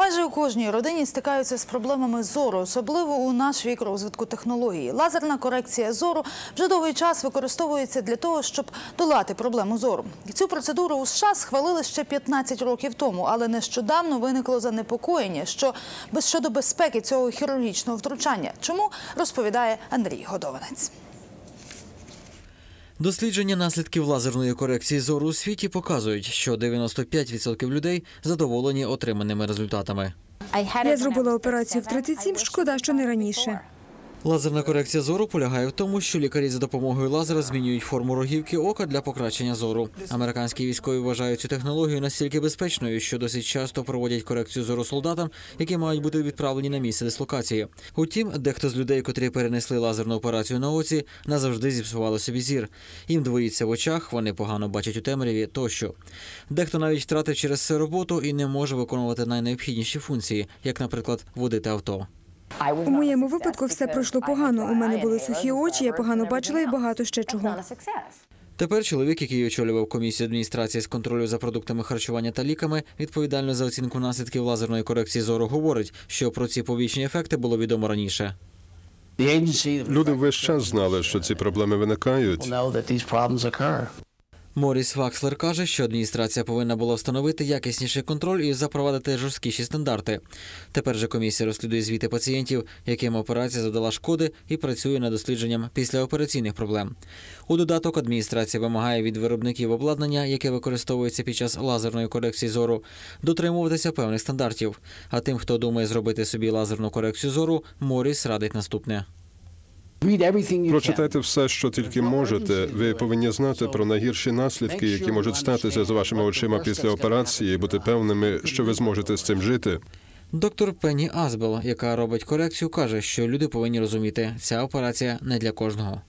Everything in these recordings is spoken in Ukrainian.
Майже у кожній родині стикаються з проблемами зору, особливо у наш вік розвитку технології. Лазерна корекція зору вже довгий час використовується для того, щоб долати проблему зору. Цю процедуру у США схвалили ще 15 років тому, але нещодавно виникло занепокоєння, що щодо безпеки цього хірургічного втручання. Чому розповідає Андрій Годованець. Дослідження наслідків лазерної корекції зору у світі показують, що 95% людей задоволені отриманими результатами. Я зробила операцію в 37, шкода, що не раніше. Лазерна корекція зору полягає в тому, що лікарі за допомогою лазера змінюють форму рогівки ока для покращення зору. Американські військові вважають цю технологію настільки безпечною, що досить часто проводять корекцію зору солдатам, які мають бути відправлені на місце дислокації. Утім, дехто з людей, котрі перенесли лазерну операцію на оці, назавжди зіпсували собі зір. Їм двоїться в очах, вони погано бачать у темряві тощо. Дехто навіть втратив через це роботу і не може виконувати найнеобхідніші функції, як, наприклад, водити авто. У моєму випадку все пройшло погано. У мене були сухі очі, я погано бачила і багато ще чого. Тепер чоловік, який очолював комісію адміністрації з контролю за продуктами харчування та ліками, відповідально за оцінку наслідків лазерної корекції зору, говорить, що про ці побічні ефекти було відомо раніше. Люди весь час знали, що ці проблеми виникають. Моріс Вакслер каже, що адміністрація повинна була встановити якісніший контроль і запровадити жорсткіші стандарти. Тепер же комісія розслідує звіти пацієнтів, яким операція завдала шкоди, і працює над дослідженням післяопераційних проблем. У додаток адміністрація вимагає від виробників обладнання, яке використовується під час лазерної корекції зору, дотримуватися певних стандартів. А тим, хто думає зробити собі лазерну корекцію зору, Моріс радить наступне. Прочитайте все, що тільки можете. Ви повинні знати про найгірші наслідки, які можуть статися з вашими очима після операції, і бути певними, що ви зможете з цим жити. Доктор Пенні Азбел, яка робить корекцію, каже, що люди повинні розуміти, ця операція не для кожного.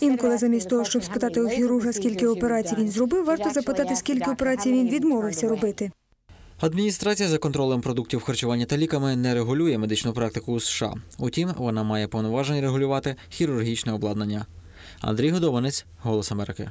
Інколи замість того, щоб спитати у хірурга, скільки операцій він зробив, варто запитати, скільки операцій він відмовився робити. Адміністрація за контролем продуктів харчування та ліками не регулює медичну практику у США. Утім, вона має повноваження регулювати хірургічне обладнання. Андрій Годованець, Голос Америки.